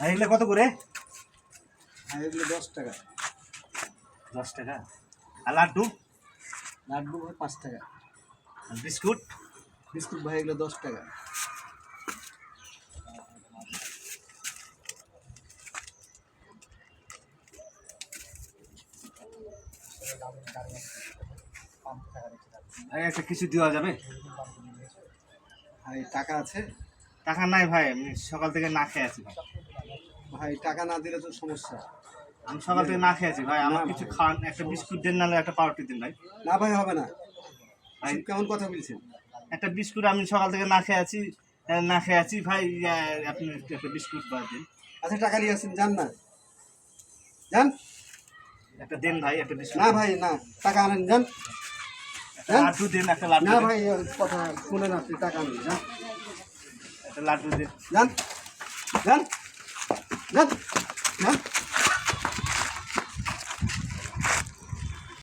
আর এগুলো কত করে? আর এগুলো দশ টাকা। দশ টাকা। আর লাড্ডু? লাড্ডু ভাই পাঁচ টাকা। আর বিস্কুট? বিস্কুট ভাই এগুলো দশ টাকা। একটা কিছু দেওয়া যাবে? ভাই টাকা আছে। টাকা নাই ভাই আমি সকাল থেকে না খেয়ে আছি ভাই। ভাই টাকা না দিলে তো সমস্যা। আমি সকাল থেকে না খেয়ে আছি ভাই। আমার কিছু। খান একটা বিস্কুট দেন নাহলে একটা পাউরুটি দিন ভাই। না ভাই হবে না। ভাই। কেমন কথা বলছেন? একটা বিস্কুট আমি সকাল থেকে না খেয়ে আছি না খেয়ে আছি ভাই আপনি একটা বিস্কুট বা দিন। আচ্ছা টাকা নিয়ে আসেন যান না। যান। একটা দেন ভাই একটা বিস্কুট। না ভাই না টাকা আনেন যান। লাড্ডু দেন একটা লাড্ডু না ভাই কথা শুনেন আপনি টাকা আনেন যান। একটা লাড্ডু দেন। যান। যান। যান